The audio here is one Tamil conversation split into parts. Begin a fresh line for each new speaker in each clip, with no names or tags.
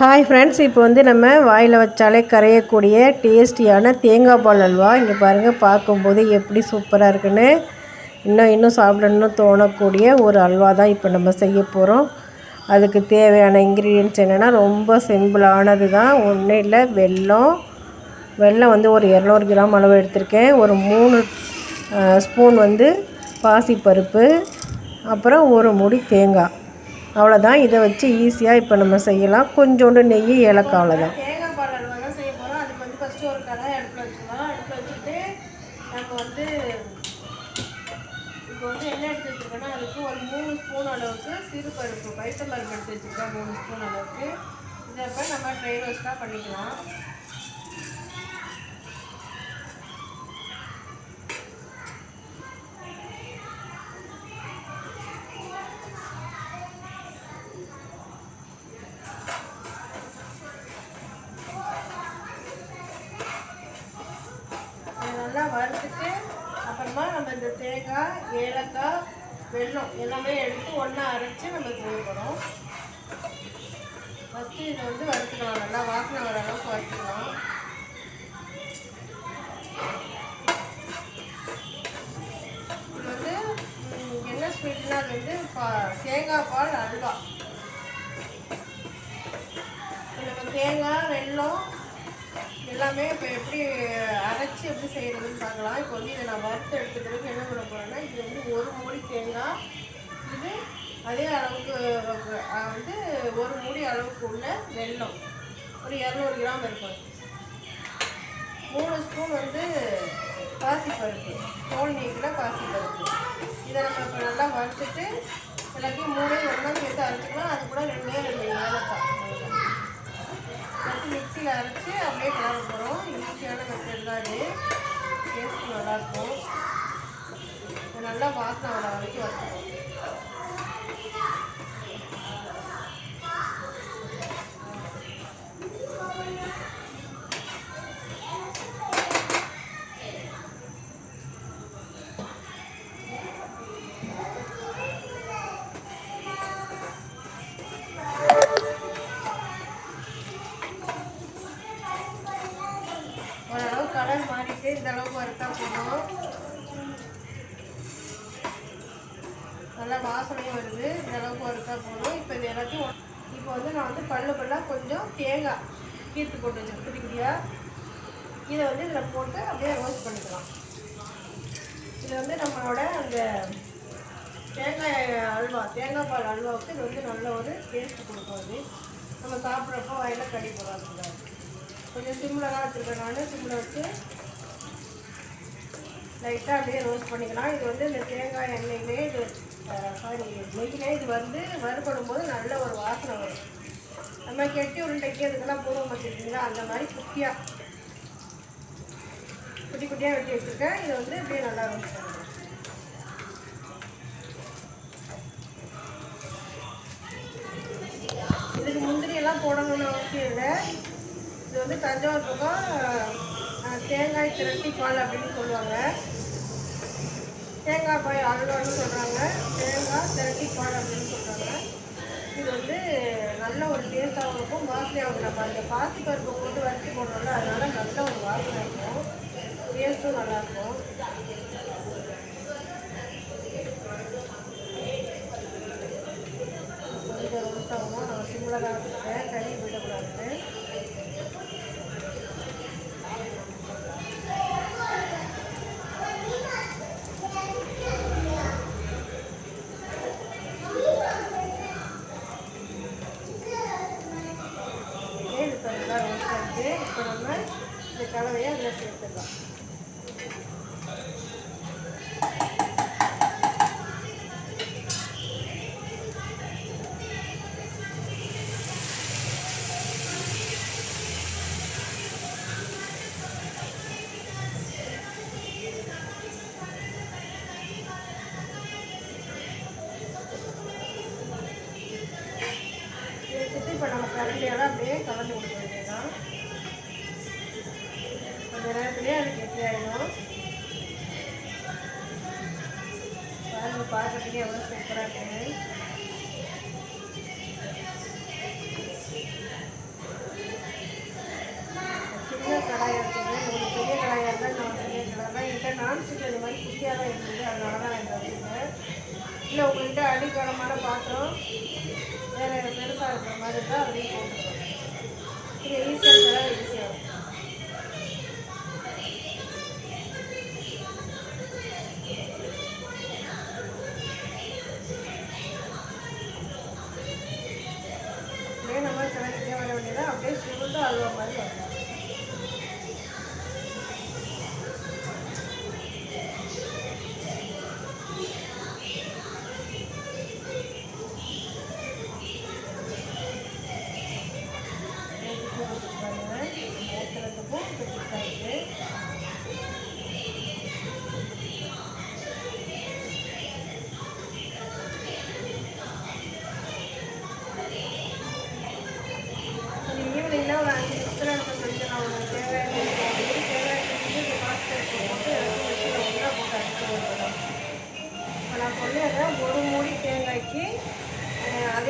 ஹாய் ஃப்ரெண்ட்ஸ் இப்போ வந்து நம்ம வாயில் வச்சாலே கரையக்கூடிய டேஸ்டியான தேங்காய் பால் அல்வா. இங்கே பாருங்கள் பார்க்கும்போது எப்படி சூப்பராக இருக்குன்னு. இன்னும் இன்னும் சாப்பிடணும்னு தோணக்கூடிய ஒரு அல்வா தான் இப்போ நம்ம செய்ய போகிறோம் அதுக்கு தேவையான இன்க்ரீடியன்ட்ஸ் என்னென்னா ரொம்ப சிம்பிளானது தான். ஒன்றும் இல்லை வெல்லம். வெல்லம் வந்து ஒரு இரநூறு கிராம் அளவு எடுத்திருக்கேன். ஒரு மூணு ஸ்பூன் வந்து பாசிப்பருப்பு. அப்புறம் ஒரு முடி தேங்காய். அவ்வளோதான் இதை வச்சு ஈஸியாக இப்போ நம்ம செய்யலாம். கொஞ்சோண்டு நெய் ஏலக்காய் அவ்வளோதான்
தேங்காய் பால் அல்வா தான் செய்ய போகிறோம் அதுக்கு வந்து ஃபஸ்ட்டு ஒரு கடாய் அடுப்பில் வச்சுக்கலாம் அடுப்பில் வச்சுட்டு நம்ம வந்து இப்போ வந்து என்ன எடுத்து வச்சுருக்கோன்னா அதுக்கு ஒரு மூணு ஸ்பூன் அளவுக்கு சிறு பருப்பு எடுத்து வச்சுருக்கோம். மூணு ஸ்பூன் அளவுக்கு. இதை நம்ம ட்ரை ரோஸ்ட்டாக பண்ணிக்கலாம். வெள்ளம் வெல்லம் எல்லாமே எடுத்து ஒன்றா அரைச்சி நம்ம தேவைப்படும் ஃபஸ்ட்டு இதை வந்து வறுத்துக்கலாம். நல்லா வாசனை வர அளவுக்கு வறுத்துக்கலாம் இது வந்து என்ன ஸ்வீட்னா அது வந்து பா தேங்காய் பால் அல்வா. நம்ம தேங்காய் வெல்லம் எல்லாமே இப்போ எப்படி அரைச்சி எப்படி செய்யறதுன்னு பார்க்கலாம். இப்போ வந்து இதை நான் வறுத்து எடுத்துக்கிறதுக்கு என்ன பண்ண போகிறேன்னா இது வந்து ஒரு மூடி தேங்காய் இது அதே அளவுக்கு வந்து ஒரு மூடி அளவுக்கு உள்ள வெல்லம். ஒரு இரநூறு கிராம் இருக்கும். மூணு ஸ்பூன் வந்து பாசிப்பருப்பு தோல் நீக்கில் பாசிப்பருப்பு. இதை நம்ம இப்போ நல்லா வறுத்துட்டு எல்லாத்தையும் மூணு ஒன்றா சேர்த்து அரைச்சிக்கலாம். அது கூட ரெண்டே ரெண்டு ஏலக்காய். மிக்சியில் அரைச்சி அப்படியே கிளற போகிறோம் ஈஸியான மெத்தட் தான் இது டேஸ்ட் நல்லாயிருக்கும் நல்லா வாசனை வர வரைக்கும் வச்சுக்கணும் இது எல்லாத்தையும் இப்போ வந்து நான் வந்து பல்லு பல்லாக கொஞ்சம் தேங்காய் கீர்த்து போட்டு வச்சுருக்கேன் குட்டி குட்டியாக இதை வந்து இதில் போட்டு அப்படியே ரோஸ்ட் பண்ணிக்கலாம். இது வந்து நம்மளோட அந்த தேங்காய் அல்வா தேங்காய் பால் அல்வாவுக்கு இது வந்து நல்ல ஒரு டேஸ்ட் கொடுக்கும் அது. நம்ம சாப்பிட்றப்போ வாயில் கடி போகாதுங்க கொஞ்சம் சிம்மில் தான் வச்சுருக்கேன் நான். சிம்மில் வச்சு லைட்டாக அப்படியே ரோஸ்ட் பண்ணிக்கலாம். இது வந்து இந்த தேங்காய் எண்ணெயிலே இது சாரி நெய்யிலே இது வந்து வறுபடும் போது நல்ல ஒரு வாசனை வரும். நம்ம கெட்டி உருண்டைக்கு அதுக்கெல்லாம் பூர்வம் வச்சுருக்கீங்களா அந்த மாதிரி குட்டியாக குட்டி குட்டியாக வெட்டி வச்சுருக்கேன். இது வந்து இப்படியே நல்லா இருக்கும். இதுக்கு முந்திரி எல்லாம் போடணும்னு அவசியம் இல்லை. இது வந்து தஞ்சாவூர் பக்கம் தேங்காய் திரட்டி பால் அப்படின்னு சொல்லுவாங்க. தேங்காய் பாய் அல்வான்னு சொல்கிறாங்க தேங்காய் திரட்டி பால் அப்படின்னு சொல்கிறாங்க இது வந்து நல்ல ஒரு டேஸ்ட்டாகவும் இருக்கும் வாசனையாகவும் நம்ம அந்த பாசி பருப்பு போட்டு வறுத்து போடுறோம்ல அதனால் நல்ல ஒரு வாசனை இருக்கும். டேஸ்ட்டும் நல்லாயிருக்கும் ரோஸ்ட் இப்போ நம்ம இந்த கலவையை அதில் சேர்த்துடலாம். இப்போ நம்ம கரண்டியால் அப்படியே கலந்து கொடுக்க வேண்டியதுதான். இந்த நேரத்துலேயே அது கெட்டி ஆகிடும் பாருங்க பார்க்குறதுக்கே எவ்வளோ சூப்பராக இருக்கு சின்ன இருக்குது உங்களுக்கு பெரிய கடாயாக இருந்தால் நான் பெரிய கடாய் என்கிட்ட நான்ஸ்டிக் இந்த மாதிரி குட்டியாக இருக்குது அதனால தான் நான் இதை இல்லை உங்கள்கிட்ட அடிக்கலமான பாத்திரம் வேறு பெருசாக இருக்கிற மாதிரி இருந்தால் அதுலேயும் போட்டுருக்கேன் அப்படியே சுருண்டு அல்வா மாதிரி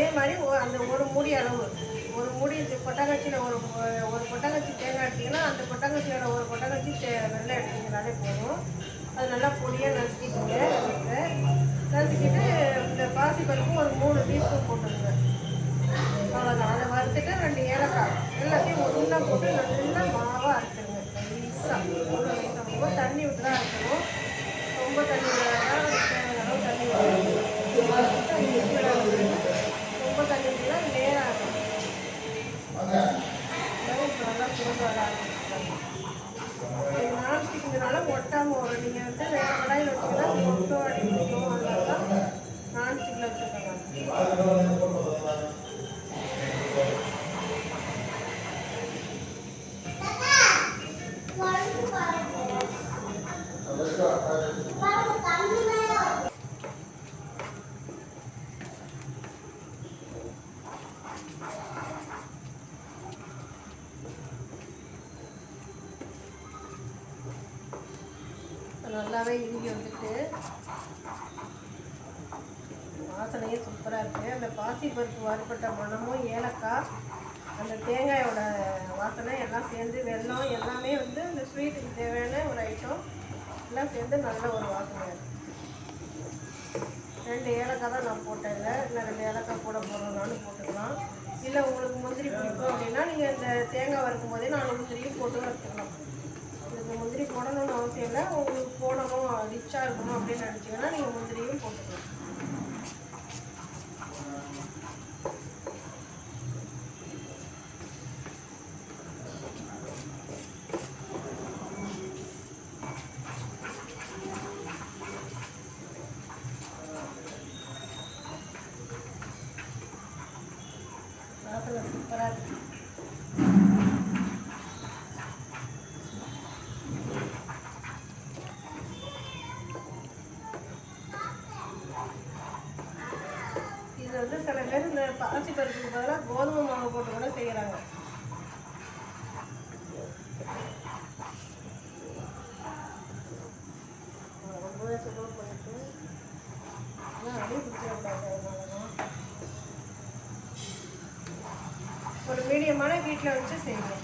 அதே மாதிரி அந்த ஒரு மூடி அளவு. ஒரு மூடி கொட்டங்கச்சியில் ஒரு ஒரு கொட்டங்கச்சி தேங்காய் எடுத்திங்கன்னா அந்த கொட்டங்கச்சியோட ஒரு கொட்டங்கச்சி தே வெள்ளை எடுத்திங்கனாலே போதும். அது நல்லா பொடியாக நசுக்கிட்டுங்க நசுக்கிட்டு இந்த பாசி பருப்பு ஒரு மூணு டீஸ்பூன் போட்டுருங்க அவ்வளோதான் அதை வறுத்துட்டு ரெண்டு ஏலக்காய் எல்லாத்தையும் ஒன்றா போட்டு நல்லா மாவாக அரைச்சிருங்க. ஈஸாக ரொம்ப தண்ணி விட்டு தான் அரைக்கணும். ரொம்ப தண்ணி விடாதான் தேவையான அளவு தண்ணி விடணும் வறுத்துட்டு அது மிக்சியில் அரைச்சிட்டு ரொம்ப தண்ணி விட்டுனா நேராக இருக்கும் இப்போ நல்லா சுருங்க வர ஆரம்பிச்சிட்டாங்க இது நான்ஸ்டிக்னால ஒட்டாமல் வரும் நீங்கள் வந்து வேறு கடாயில் வச்சிங்கன்னா ஒட்டும் அடி பிடிக்கும் அதனால தான் நான்ஸ்டிக்கில் வச்சுருக்காங்க வந்துட்டு. வாசனையே சூப்பராக இருக்குது அந்த பாசி பருப்பு வறுப்பட்ட மணமும் ஏலக்காய் அந்த தேங்காயோட வாசனை எல்லாம் சேர்ந்து வெல்லம் எல்லாமே வந்து அந்த ஸ்வீட்டுக்கு தேவையான ஒரு ஐட்டம் எல்லாம் சேர்ந்து நல்ல ஒரு வாசனை. ரெண்டு ஏலக்காய் தான் நான் போட்டேன் இல்லை. இல்லை ரெண்டு ஏலக்காய் கூட போடுறதுனாலும் போட்டுக்கலாம். இல்லை உங்களுக்கு முந்திரி பிடிக்கும் அப்படின்னா நீங்கள் இந்த தேங்காய் வறுக்கும் போதே நாலு முந்திரியும் போட்டு வறுத்துக்கலாம். இதுக்கு முந்திரி போடணும்னு அவசியம் இல்லை. உங்களுக்கு போடணும் ரிச்சாக இருக்கணும் அப்படின்னு நினச்சிங்கன்னா நீங்கள் முந்திரியும் போட்டுக்கலாம். வீட்டில் வச்சு செய்யணும்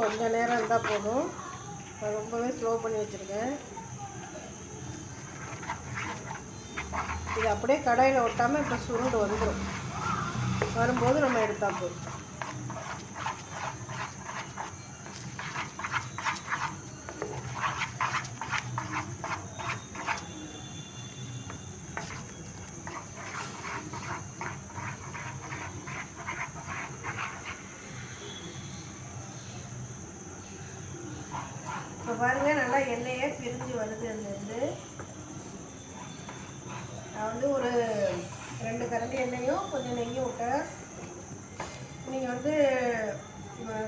கொஞ்ச நேரம் இருந்தால் போதும். ரொம்பவே ஸ்லோ பண்ணி வச்சுருக்கேன். இது அப்படியே கடையில் ஒட்டாமல் இப்போ சுருண்டு வந்துடும் வரும்போது நம்ம எடுத்தால் போதும். இப்போ பாருங்க நல்லா எண்ணெயே பிரிஞ்சு வருது அதுலேருந்து நான் வந்து ஒரு ரெண்டு கரண்டி எண்ணெயும் கொஞ்சம் நெய்யும் விட்டேன். நீங்கள் வந்து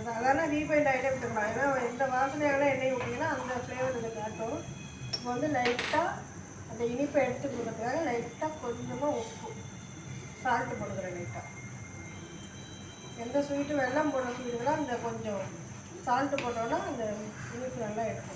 சாதாரண ரீஃபைண்ட் ஆகிட்டே விட்டுக்கலாம் ஏன்னா இந்த வாசனையான எண்ணெய் விட்டிங்கன்னா அந்த ஃப்ளேவர் இதை காட்டும். இப்போ வந்து லைட்டாக அந்த இனிப்பை எடுத்து கொடுக்குறதுக்காக லைட்டாக கொஞ்சமாக உப்பு சால்ட்டு போடுக்கிறேன் லைட்டாக எந்த ஸ்வீட்டு வெள்ளம் போடுற ஸ்வீட்டுக்கெல்லாம் இந்த கொஞ்சம் சால்ட்டு போட்டோன்னா அந்த இனிப்பு நல்லா எடுக்கும்.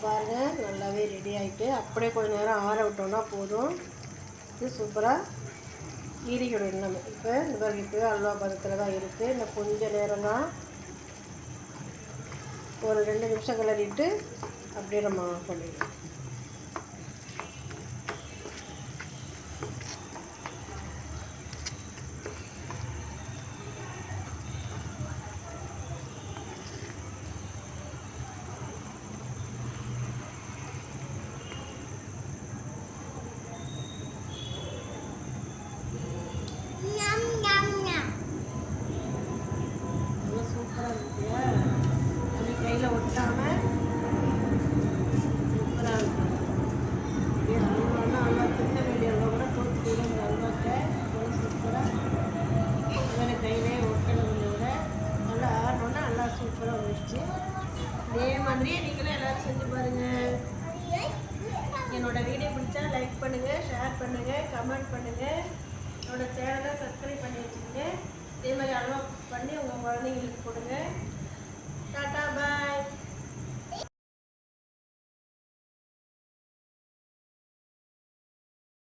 பாருங்கள் நல்லாவே ரெடி ஆகிட்டு அப்படியே கொஞ்சம் நேரம் ஆற விட்டோம்னா போதும். இது சூப்பராக ஈரிக்கிடும் இன்னும் இப்போ இந்த பாருங்க இப்போ அல்வா பதத்தில் தான் இருக்குது இன்னும் கொஞ்சம் நேரம் தான் ஒரு ரெண்டு நிமிஷம் கிளறிட்டு அப்படியே நம்ம பண்ணிடுவோம் பண்ணிடலாம் நல்லா சூப்பராக இருக்குல்ல அப்படி கையில் ஒட்டாமல் சூப்பராக இருக்கும் அப்படியே அல்வானா அல்வா திருநெல்வேலி அல்வா கூட தோற்று போயிடும் இந்த அல்வாத்தை அவ்வளோ சூப்பராக வேறு கையிலே ஒட்டணுங்கிறத விட நல்லா ஆடணுன்னா நல்லா சூப்பராக வந்துடுச்சு இதே மாதிரியே நீங்களும் எல்லாரும் செஞ்சு பாருங்கள் என்னோட வீடியோ பிடிச்சா லைக் பண்ணுங்கள் ஷேர் பண்ணுங்கள் கமெண்ட் பண்ணுங்கள் என்னோட சேனலை சப்ஸ்கிரைப் பண்ணி வச்சுக்கோங்க. இதே மாதிரி அளவாக பண்ணி உங்கள் குழந்தைங்களுக்கு கொடுங்க.